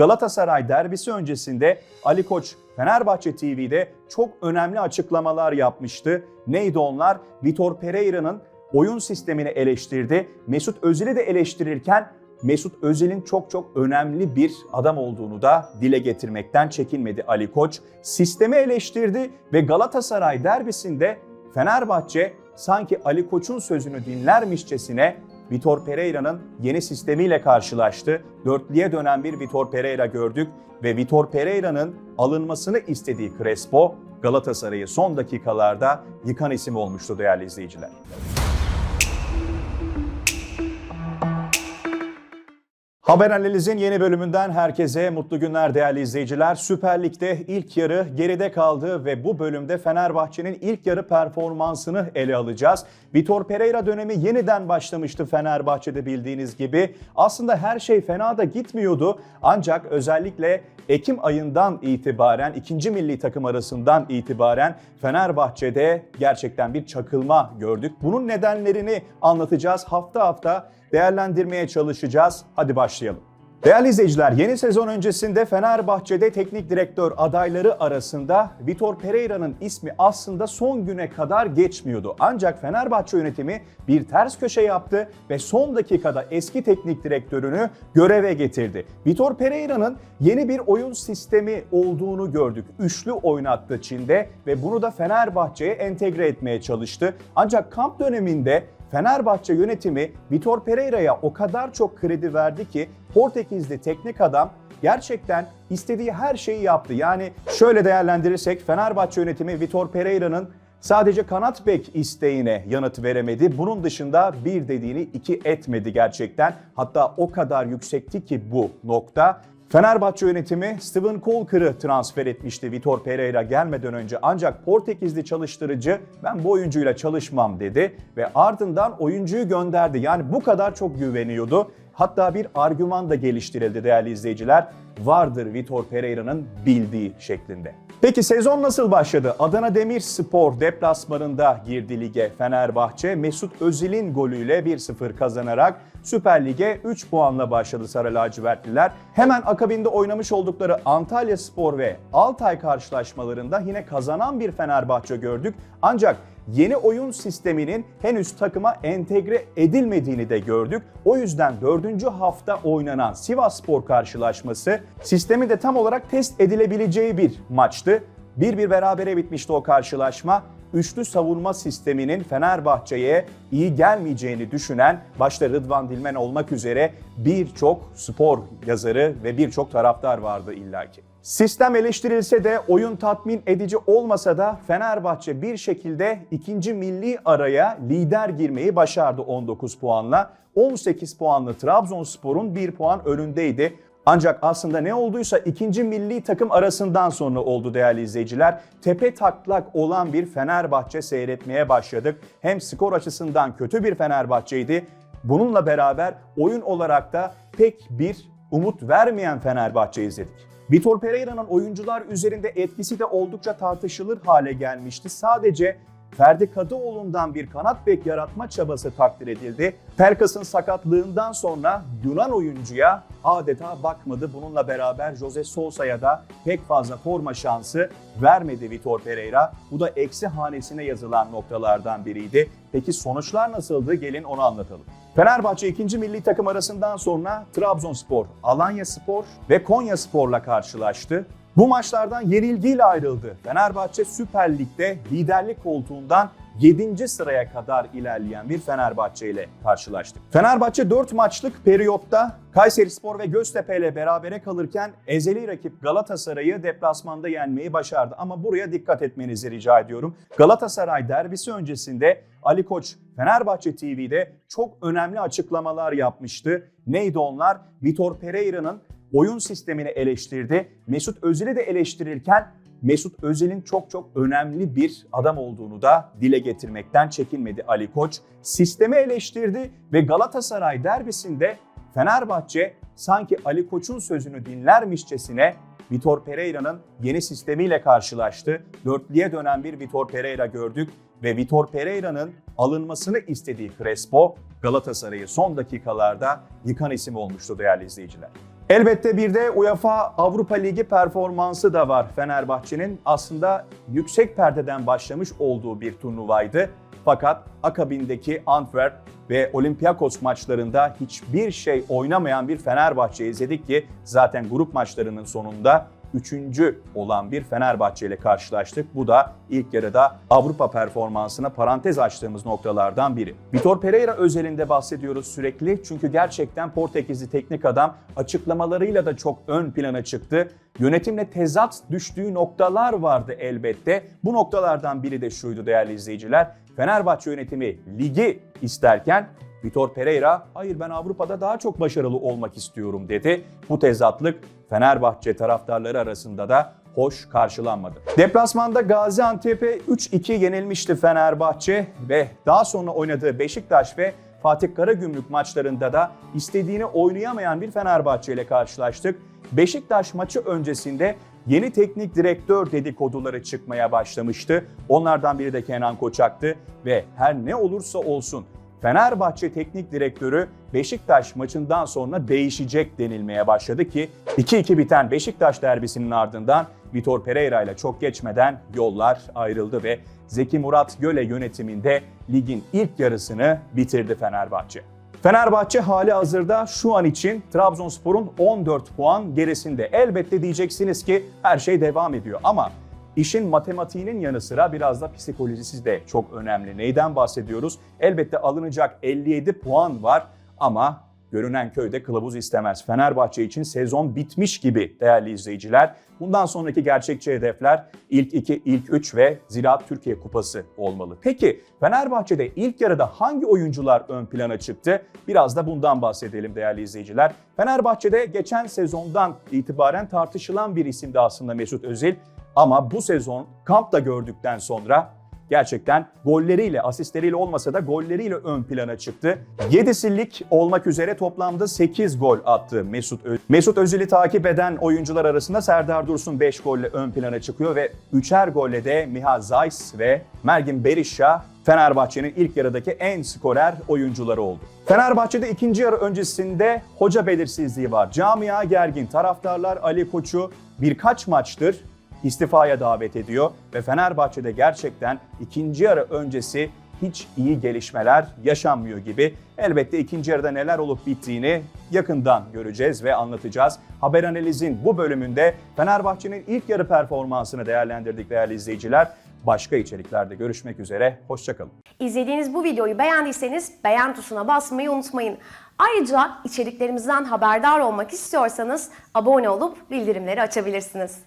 Galatasaray derbisi öncesinde Ali Koç Fenerbahçe TV'de çok önemli açıklamalar yapmıştı. Neydi onlar? Vitor Pereira'nın oyun sistemini eleştirdi. Mesut Özil'i de eleştirirken Mesut Özil'in çok çok önemli bir adam olduğunu da dile getirmekten çekinmedi Ali Koç. Sistemi eleştirdi ve Galatasaray derbisinde Fenerbahçe sanki Ali Koç'un sözünü dinlermişçesine Vitor Pereira'nın yeni sistemiyle karşılaştı. Dörtlüye dönen bir Vitor Pereira gördük ve Vitor Pereira'nın alınmasını istediği Crespo Galatasaray'ı son dakikalarda yıkan isim olmuştu değerli izleyiciler. Haber Analiz'in yeni bölümünden herkese mutlu günler değerli izleyiciler. Süper Lig'de ilk yarı geride kaldı ve bu bölümde Fenerbahçe'nin ilk yarı performansını ele alacağız. Vitor Pereira dönemi yeniden başlamıştı Fenerbahçe'de bildiğiniz gibi. Aslında her şey fena da gitmiyordu ancak özellikle Ekim ayından itibaren ikinci milli takım arasından itibaren Fenerbahçe'de gerçekten bir çakılma gördük. Bunun nedenlerini anlatacağız. Hafta hafta değerlendirmeye çalışacağız. Hadi başlayalım. Değerli izleyiciler, yeni sezon öncesinde Fenerbahçe'de teknik direktör adayları arasında Vitor Pereira'nın ismi aslında son güne kadar geçmiyordu. Ancak Fenerbahçe yönetimi bir ters köşe yaptı ve son dakikada eski teknik direktörünü göreve getirdi. Vitor Pereira'nın yeni bir oyun sistemi olduğunu gördük. Üçlü oynattı Çin'de ve bunu da Fenerbahçe'ye entegre etmeye çalıştı. Ancak kamp döneminde Fenerbahçe yönetimi Vitor Pereira'ya o kadar çok kredi verdi ki Portekizli teknik adam gerçekten istediği her şeyi yaptı. Yani şöyle değerlendirirsek Fenerbahçe yönetimi Vitor Pereira'nın sadece kanat bek isteğine yanıt veremedi. Bunun dışında bir dediğini iki etmedi gerçekten. Hatta o kadar yüksekti ki bu nokta. Fenerbahçe yönetimi Steven Colker'ı transfer etmişti Vitor Pereira gelmeden önce ancak Portekizli çalıştırıcı ben bu oyuncuyla çalışmam dedi ve ardından oyuncuyu gönderdi. Yani bu kadar çok güveniyordu. Hatta bir argüman da geliştirildi değerli izleyiciler. Vardır Vitor Pereira'nın bildiği şeklinde. Peki sezon nasıl başladı? Adana Demirspor deplasmanında girdi lige Fenerbahçe. Mesut Özil'in golüyle 1-0 kazanarak Süper Lig'e 3 puanla başladı Sarı Lacivertliler. Hemen akabinde oynamış oldukları Antalya Spor ve Altay karşılaşmalarında yine kazanan bir Fenerbahçe gördük. Ancak yeni oyun sisteminin henüz takıma entegre edilmediğini de gördük. O yüzden 4. hafta oynanan Sivas Spor karşılaşması sistemi de tam olarak test edilebileceği bir maçtı. 1-1 berabere bitmişti o karşılaşma. Üçlü savunma sisteminin Fenerbahçe'ye iyi gelmeyeceğini düşünen başta Rıdvan Dilmen olmak üzere birçok spor yazarı ve birçok taraftar vardı illaki. Sistem eleştirilse de oyun tatmin edici olmasa da Fenerbahçe bir şekilde ikinci milli araya lider girmeyi başardı 19 puanla. 18 puanlı Trabzonspor'un 1 puan önündeydi. Ancak aslında ne olduysa ikinci milli takım arasından sonra oldu değerli izleyiciler. Tepe taklak olan bir Fenerbahçe seyretmeye başladık. Hem skor açısından kötü bir Fenerbahçe'ydi. Bununla beraber oyun olarak da pek bir umut vermeyen Fenerbahçe izledik. Vitor Pereira'nın oyuncular üzerinde etkisi de oldukça tartışılır hale gelmişti. Sadece Ferdi Kadıoğlu'ndan bir kanat bek yaratma çabası takdir edildi. Pelkas'ın sakatlığından sonra Yunan oyuncuya adeta bakmadı. Bununla beraber Jose Sousa'ya da pek fazla forma şansı vermedi Vitor Pereira. Bu da eksi hanesine yazılan noktalardan biriydi. Peki sonuçlar nasıldı? Gelin onu anlatalım. Fenerbahçe 2. milli takım arasından sonra Trabzonspor, Alanya Spor ve Konya Spor'la karşılaştı. Bu maçlardan yenilgiyle ayrıldı. Fenerbahçe Süper Lig'de liderlik koltuğundan 7. sıraya kadar ilerleyen bir Fenerbahçe ile karşılaştık. Fenerbahçe 4 maçlık periyotta Kayseri Spor ve Göztepe ile berabere kalırken ezeli rakip Galatasaray'ı deplasmanda yenmeyi başardı. Ama buraya dikkat etmenizi rica ediyorum. Galatasaray derbisi öncesinde Ali Koç Fenerbahçe TV'de çok önemli açıklamalar yapmıştı. Neydi onlar? Vitor Pereira'nın oyun sistemini eleştirdi. Mesut Özil'i de eleştirirken Mesut Özil'in çok çok önemli bir adam olduğunu da dile getirmekten çekinmedi Ali Koç. Sistemi eleştirdi ve Galatasaray derbisinde Fenerbahçe sanki Ali Koç'un sözünü dinlermişçesine Vitor Pereira'nın yeni sistemiyle karşılaştı. Dörtlüye dönen bir Vitor Pereira gördük ve Vitor Pereira'nın alınmasını istediği Crespo Galatasaray'ı son dakikalarda yıkan isim olmuştu değerli izleyiciler. Elbette bir de UEFA Avrupa Ligi performansı da var Fenerbahçe'nin. Aslında yüksek perdeden başlamış olduğu bir turnuvaydı. Fakat akabindeki Antwerp ve Olympiakos maçlarında hiçbir şey oynamayan bir Fenerbahçe izledik ki zaten grup maçlarının sonunda üçüncü olan bir Fenerbahçe ile karşılaştık. Bu da ilk yarıda Avrupa performansına parantez açtığımız noktalardan biri. Vitor Pereira özelinde bahsediyoruz sürekli çünkü gerçekten Portekizli teknik adam açıklamalarıyla da çok ön plana çıktı. Yönetimle tezat düştüğü noktalar vardı elbette. Bu noktalardan biri de şuydu değerli izleyiciler. Fenerbahçe yönetimi ligi isterken Vitor Pereira hayır ben Avrupa'da daha çok başarılı olmak istiyorum dedi. Bu tezatlık Fenerbahçe taraftarları arasında da hoş karşılanmadı. Deplasmanda Gaziantep'e 3-2 yenilmişti Fenerbahçe ve daha sonra oynadığı Beşiktaş ve Fatih Karagümrük maçlarında da istediğini oynayamayan bir Fenerbahçe ile karşılaştık. Beşiktaş maçı öncesinde yeni teknik direktör dedikoduları çıkmaya başlamıştı. Onlardan biri de Kenan Koçak'tı ve her ne olursa olsun Fenerbahçe teknik direktörü Beşiktaş maçından sonra değişecek denilmeye başladı ki 2-2 biten Beşiktaş derbisinin ardından Vitor Pereira ile çok geçmeden yollar ayrıldı ve Zeki Murat Göle yönetiminde ligin ilk yarısını bitirdi Fenerbahçe. Fenerbahçe hali hazırda şu an için Trabzonspor'un 14 puan gerisinde. Elbette diyeceksiniz ki her şey devam ediyor ama İşin matematiğinin yanı sıra biraz da psikolojisi de çok önemli. Neyden bahsediyoruz? Elbette alınacak 57 puan var ama görünen köyde kılavuz istemez. Fenerbahçe için sezon bitmiş gibi değerli izleyiciler. Bundan sonraki gerçekçi hedefler ilk 2, ilk 3 ve Ziraat Türkiye Kupası olmalı. Peki Fenerbahçe'de ilk yarıda hangi oyuncular ön plana çıktı? Biraz da bundan bahsedelim değerli izleyiciler. Fenerbahçe'de geçen sezondan itibaren tartışılan bir isimdi aslında Mesut Özil. Ama bu sezon kampta gördükten sonra gerçekten golleriyle, asistleriyle olmasa da golleriyle ön plana çıktı. 7'silik olmak üzere toplamda 8 gol attı Mesut Özil. Mesut Özil'i takip eden oyuncular arasında Serdar Dursun 5 golle ön plana çıkıyor ve 3'er golle de Miha Zayis ve Mergin Berisha Fenerbahçe'nin ilk yarıdaki en skorer oyuncuları oldu. Fenerbahçe'de ikinci yarı öncesinde hoca belirsizliği var. Camia gergin, taraftarlar Ali Koç'u birkaç maçtır istifaya davet ediyor ve Fenerbahçe'de gerçekten ikinci yarı öncesi hiç iyi gelişmeler yaşanmıyor gibi. Elbette ikinci yarıda neler olup bittiğini yakından göreceğiz ve anlatacağız. Haber Analiz'in bu bölümünde Fenerbahçe'nin ilk yarı performansını değerlendirdik değerli izleyiciler. Başka içeriklerde görüşmek üzere, hoşçakalın. İzlediğiniz bu videoyu beğendiyseniz beğen tuşuna basmayı unutmayın. Ayrıca içeriklerimizden haberdar olmak istiyorsanız abone olup bildirimleri açabilirsiniz.